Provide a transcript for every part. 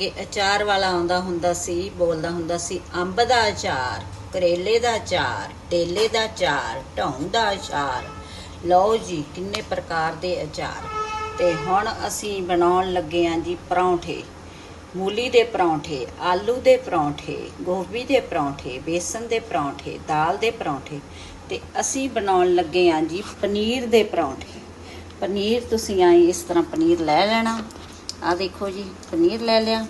ਅੱਗੇ ਅਚਾਰ ਵਾਲਾ ਆਉਂਦਾ ਹੁੰਦਾ ਸੀ, ਬੋਲਦਾ ਹੁੰਦਾ ਸੀ, ਅੰਬ ਦਾ ਅਚਾਰ, ਕਰੇਲੇ ਦਾ ਅਚਾਰ, ਟੇਲੇ ਦਾ ਅਚਾਰ ਢੌਂ ਦਾ ਅਚਾਰ। ਲਓ ਜੀ, ਕਿੰਨੇ ਪ੍ਰਕਾਰ ਦੇ ਅਚਾਰ। ਤੇ ਹੁਣ ਅਸੀਂ ਬਣਾਉਣ ਲੱਗੇ ਆਂ ਜੀ ਪਰੌਂਠੇ। ਮੂਲੀ ਦੇ ਪਰੌਂਠੇ, ਆਲੂ ਦੇ ਪਰੌਂਠੇ, ਗੋਭੀ ਦੇ ਪਰੌਂਠੇ, ਬੇਸਨ ਦੇ ਪਰੌਂਠੇ, ਦਾਲ ਦੇ ਪਰੌਂਠੇ। ਤੇ ਅਸੀਂ ਬਣਾਉਣ ਲੱਗੇ ਆਂ ਜੀ ਪਨੀਰ ਦੇ ਪਰੌਂਠੇ। ਪਨੀਰ ਤੁਸੀਂ ਆਏ ਇਸ ਤਰ੍ਹਾਂ ਪਨੀਰ ਲੈ ਲੈਣਾ। ਆ ਦੇਖੋ ਜੀ, ਪਨੀਰ ਲੈ ਲਿਆ।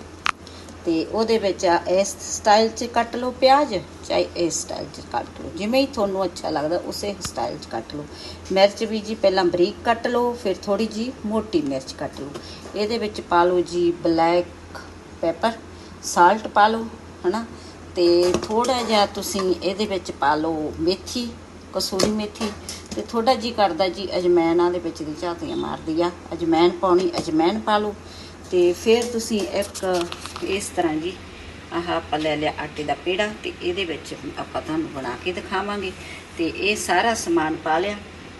ਤੇ ਉਹਦੇ ਵਿੱਚ ਆ ਇਸ ਸਟਾਈਲ 'ਚ ਕੱਟ ਲਓ ਪਿਆਜ਼, ਚਾਹੇ ਇਸ ਸਟਾਈਲ 'ਚ ਕੱਟ ਲਓ। ਜਿਵੇਂ ਹੀ ਤੁਹਾਨੂੰ ਅੱਛਾ ਲੱਗਦਾ, ਉਸੇ ਸਟਾਈਲ 'ਚ ਕੱਟ ਲਓ। ਮਿਰਚ ਵੀ ਜੀ ਪਹਿਲਾਂ ਬਰੀਕ ਕੱਟ ਲਓ, ਫਿਰ ਥੋੜੀ ਜੀ ਮੋਟੀ ਮਿਰਚ ਕੱਟ ਲਓ। ਇਹਦੇ ਵਿੱਚ ਪਾ ਲਓ ਜੀ ਬਲੈਕ ਪੈਪਰ ਸਾਲਟ ਪਾ ਲਓ, ਹਨਾ? ਤੇ ਥੋੜਾ ਜਿਹਾ ਤੁਸੀਂ ਇਹਦੇ ਵਿੱਚ ਪਾ ਲਓ ਮੇਥੀ, ਕਸੂਰੀ ਮੇਥੀ। ਤੇ ਥੋੜਾ ਜੀ ਕਰਦਾ ਜੀ ਅਜਮੈਨਾਂ ਦੇ ਵਿੱਚ ਦੀ ਝਾਤੀਆਂ ਮਾਰਦੀ ਆ। ਅਜਮੈਨ ਪਾਉਣੀ, ਅਜਮੈਨ ਪਾ ਲਓ। ਤੇ ਫਿਰ ਤੁਸੀਂ ਇੱਕ ਇਸ ਤਰ੍ਹਾਂ ਜੀ, ਆਹ ਆਪਾਂ ਲੈ ਲਿਆ ਆਟੇ ਦਾ ਪੇੜਾ ਤੇ ਇਹਦੇ ਵਿੱਚ ਆਪਾਂ ਤੁਹਾਨੂੰ ਬਣਾ ਕੇ ਦਿਖਾਵਾਂਗੇ। ਤੇ ਇਹ ਸਾਰਾ ਸਮਾਨ ਪਾ ਲਿਆ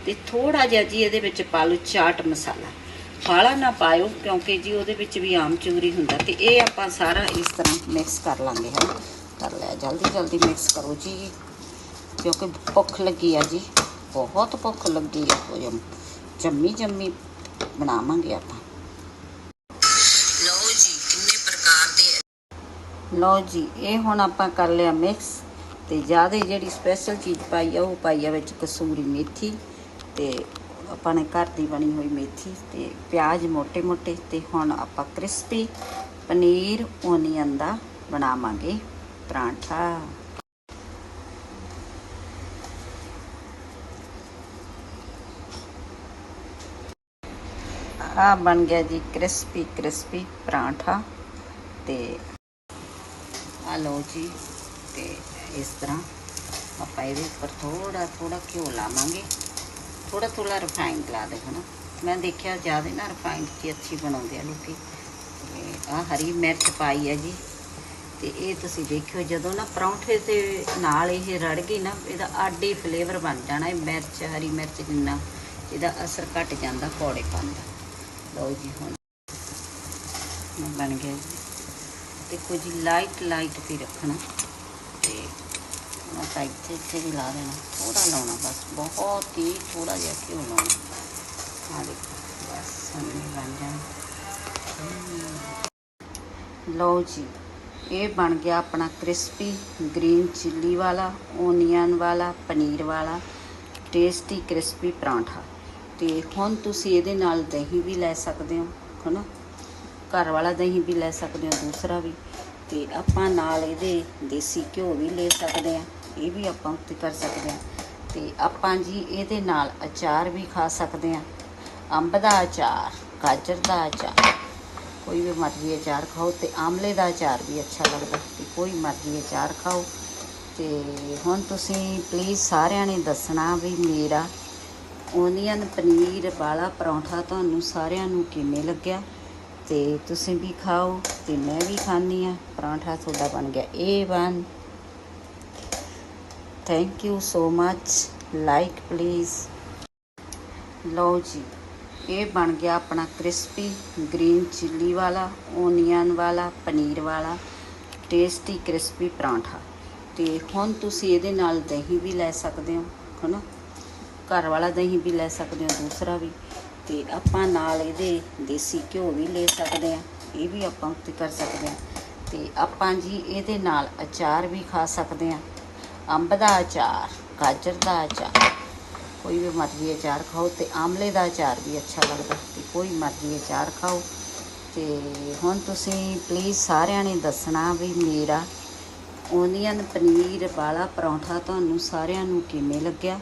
ਤੇ ਥੋੜਾ ਜਿਹਾ ਜੀ ਇਹਦੇ ਵਿੱਚ ਪਾ ਲਓ ਚਾਟ ਮਸਾਲਾ। ਬਾਲਾ ਨਾ ਪਾਇਓ ਕਿਉਂਕਿ ਜੀ ਉਹਦੇ ਵਿੱਚ ਵੀ ਆਮ ਚੂਰੀ ਹੁੰਦਾ ਤੇ ਇਹ ਆਪਾਂ ਸਾਰਾ ਇਸ ਤਰ੍ਹਾਂ ਮਿਕਸ ਕਰ ਲਾਂਗੇ, ਹੈ ਕਰ ਲਿਆ। ਜਲਦੀ ਜਲਦੀ ਮਿਕਸ ਕਰੋ ਜੀ। ਕਿਉਂਕਿ ਭੁੱਖ ਲੱਗੀ ਆ ਜੀ। ਬਹੁਤ ਭੁੱਖ ਲੱਗੀ ਆ ਉਹ ਜੰਮ ਜੰਮੀ ਜੰਮੀ ਬਣਾਵਾਂਗੇ ਆਪਾਂ। ਲਓ ਜੀ ਕਿੰਨੇ ਪ੍ਰਕਾਰ ਦੇ ਲਓ ਜੀ ਇਹ ਹੁਣ ਆਪਾਂ ਕਰ ਲਿਆ ਮਿਕਸ ਤੇ ਜ਼ਿਆਦਾ ਜਿਹੜੀ ਸਪੈਸ਼ਲ ਚੀਜ਼ ਪਾਈ ਆ ਉਹ ਪਾਈ ਆ ਵਿੱਚ ਕਸੂਰੀ ਮੇਥੀ ਤੇ ਆਪਾਂ ਨੇ ਘਰ ਦੀ ਬਣੀ ਹੋਈ ਮੇਥੀ ਤੇ ਪਿਆਜ਼ ਮੋٹے-ਮੋٹے ਤੇ ਹੁਣ ਆਪਾਂ ਕ੍ਰਿਸਪੀ ਪਨੀਰ ਓਨੀਅਨ ਦਾ ਬਣਾਵਾਂਗੇ ਪਰਾਂਠਾ। ਆ ਬਣ ਗਿਆ ਜੀ, ਕ੍ਰਿਸਪੀ ਕ੍ਰਿਸਪੀ ਪਰਾਂਠਾ ਤੇ ਆ ਲਓ ਜੀ ਤੇ ਇਸ ਤਰ੍ਹਾਂ ਆਪਾਂ ਇਹਦੇ ਉੱਪਰ ਥੋੜਾ ਥੋੜਾ ਘਿਓ ਲਾਵਾਂਗੇ। ਥੋੜਾ ਥੋੜਾ ਰਿਫਾਈਨਡ ਲਾ ਦੇ, ਹਨਾ। ਮੈਂ ਦੇਖਿਆ ਜ਼ਿਆਦਾ ਨਾ ਰਿਫਾਈਨਡ ਦੀ ਅੱਛੀ ਬਣਾਉਂਦੇ ਆ ਲੋਕੀ। ਆ ਹਰੀ ਮਿਰਚ ਪਾਈ ਹੈ ਜੀ। ਤੇ ਇਹ ਤੁਸੀਂ ਦੇਖਿਓ, ਜਦੋਂ ਨਾ ਪਰੌਂਠੇ ਦੇ ਨਾਲ ਇਹ ਰੜ ਗਈ ਨਾ, ਇਹਦਾ ਆਡੀ ਫਲੇਵਰ ਬਣ ਜਾਣਾ, ਇਹ ਮਿਰਚ, ਹਰੀ ਮਿਰਚ ਜਿੰਨਾ, ਇਹਦਾ ਅਸਰ ਘਟ ਜਾਂਦਾ ਕੌੜੇ ਦਾ। ਲਓ ਜੀ ਹੁਣ। ਇਹ ਬਣ ਗਿਆ ਜੀ। ਦੇਖੋ ਜੀ ਲਾਈਟ ਲਾਈਟ ਵੀ ਰੱਖਣਾ। ਤੇ ਮੈਂ ਤਾਂ ਇੱਥੇ ਇੱਥੇ ਵੀ ਲਾ ਦੇਣਾ। ਥੋੜਾ ਲਾਉਣਾ ਬਸ। ਬਹੁਤ ਹੀ ਥੋੜਾ ਜਿਹਾ ਘਿਓ ਲਾਉਣਾ। ਆ ਦੇਖੋ, ਬਸ, ਹੁਣ ਬਣ ਜਾਣਾ। ਲਓ ਜੀ, ਇਹ ਬਣ ਗਿਆ ਆਪਣਾ ਕ੍ਰਿਸਪੀ ਗ੍ਰੀਨ ਚਿੱਲੀ ਵਾਲਾ ਓਨੀਅਨ ਵਾਲਾ, ਪਨੀਰ ਵਾਲਾ ਟੇਸਟੀ ਕ੍ਰਿਸਪੀ ਪਰਾਂਠਾ। ਤੇ ਹੁਣ ਤੁਸੀਂ ਇਹਦੇ ਨਾਲ ਦਹੀਂ ਵੀ ਲੈ ਸਕਦੇ ਹੋ, ਹਨਾ? ਘਰ ਵਾਲਾ ਦਹੀਂ ਵੀ ਲੈ ਸਕਦੇ ਹੋ, ਦੂਸਰਾ ਵੀ। ਤੇ ਆਪਾਂ ਨਾਲ ਇਹਦੇ ਦੇਸੀ ਘਿਓ ਵੀ ਲੈ ਸਕਦੇ ਆ ਇਹ ਵੀ ਆਪਾਂ ਉੱਤੇ ਕਰ ਸਕਦੇ ਆ ਤੇ ਆਪਾਂ ਜੀ ਇਹਦੇ ਨਾਲ ਅਚਾਰ ਵੀ ਖਾ ਸਕਦੇ ਆ ਅੰਬ ਦਾ ਅਚਾਰ, ਗਾਜਰ ਦਾ ਅਚਾਰ, ਕੋਈ ਵੀ ਮਰਜ਼ੀ ਅਚਾਰ ਖਾਓ ਤੇ ਆਮਲੇ ਦਾ ਅਚਾਰ ਵੀ ਅੱਛਾ ਲੱਗਦਾ, ਤੇ ਕੋਈ ਮਰਜ਼ੀ ਅਚਾਰ ਖਾਓ। ਤੇ ਹੁਣ ਤੁਸੀਂ ਪਲੀਜ਼ ਸਾਰਿਆਂ ਨੇ ਦੱਸਣਾ ਵੀ ਮੇਰਾ ਓਨੀਅਨ ਪਨੀਰ, ਵਾਲਾ ਪਰੌਂਠਾ ਤੁਹਾਨੂੰ ਸਾਰਿਆਂ ਨੂੰ ਕਿਵੇਂ ਲੱਗਿਆ? ਤੇ ਤੁਸੀਂ ਵੀ ਖਾਓ ਤੇ ਮੈਂ ਵੀ ਖਾਣੀ ਆ ਪਰੌਂਠਾ ਤੁਹਾਡਾ ਬਣ ਗਿਆ A1 thank you so much like please ਲਓ ਜੀ, ਇਹ ਬਣ ਗਿਆ ਆਪਣਾ ਕ੍ਰਿਸਪੀ ਗ੍ਰੀਨ ਚਿੱਲੀ ਵਾਲਾ, ਓਨੀਅਨ ਵਾਲਾ, ਪਨੀਰ ਵਾਲਾ ਟੇਸਟੀ ਕ੍ਰਿਸਪੀ ਪਰਾਂਠਾ। ਤੇ ਹੁਣ ਤੁਸੀਂ ਇਹਦੇ ਨਾਲ ਦਹੀਂ ਵੀ ਲੈ ਸਕਦੇ ਹੋ, ਹਨਾ? ਘਰ ਵਾਲਾ ਦਹੀਂ ਵੀ ਲੈ ਸਕਦੇ ਹੋ, ਦੂਸਰਾ ਵੀ। ਤੇ ਆਪਾਂ ਨਾਲ ਇਹਦੇ ਦੇਸੀ ਘਿਓ ਵੀ ਲੈ ਸਕਦੇ ਆ ਇਹ ਵੀ ਆਪਾਂ ਉੱਤੇ ਕਰ ਸਕਦੇ ਆ ਤੇ ਆਪਾਂ ਜੀ ਇਹਦੇ ਨਾਲ ਅਚਾਰ ਵੀ ਖਾ ਸਕਦੇ ਆ ਅੰਬ ਦਾ ਅਚਾਰ, ਗਾਜਰ ਦਾ ਅਚਾਰ, ਕੋਈ ਵੀ ਮਰਜ਼ੀ ਅਚਾਰ ਖਾਓ ਤੇ ਆਮਲੇ ਦਾ ਅਚਾਰ ਵੀ ਅੱਛਾ ਲੱਗਦਾ ਤੇ ਕੋਈ ਮਰਜ਼ੀ ਅਚਾਰ ਖਾਓ। ਤੇ ਹੁਣ ਤੁਸੀਂ ਪਲੀਜ਼ ਸਾਰਿਆਂ ਨੇ ਦੱਸਣਾ ਵੀ ਮੇਰਾ ਓਨੀਅਨ ਪਨੀਰ ਵਾਲਾ ਪਰੌਂਠਾ ਤੁਹਾਨੂੰ ਸਾਰਿਆਂ ਨੂੰ ਕਿਵੇਂ ਲੱਗਿਆ?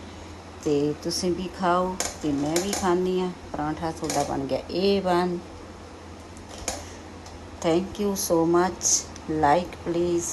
ਤੇ ਤੁਸੀਂ ਵੀ ਖਾਓ ਤੇ ਮੈਂ ਵੀ ਖਾਣੀ ਆ ਪਰਾਂਠਾ ਤੁਹਾਡਾ ਬਣ ਗਿਆ A1 thank you so much like please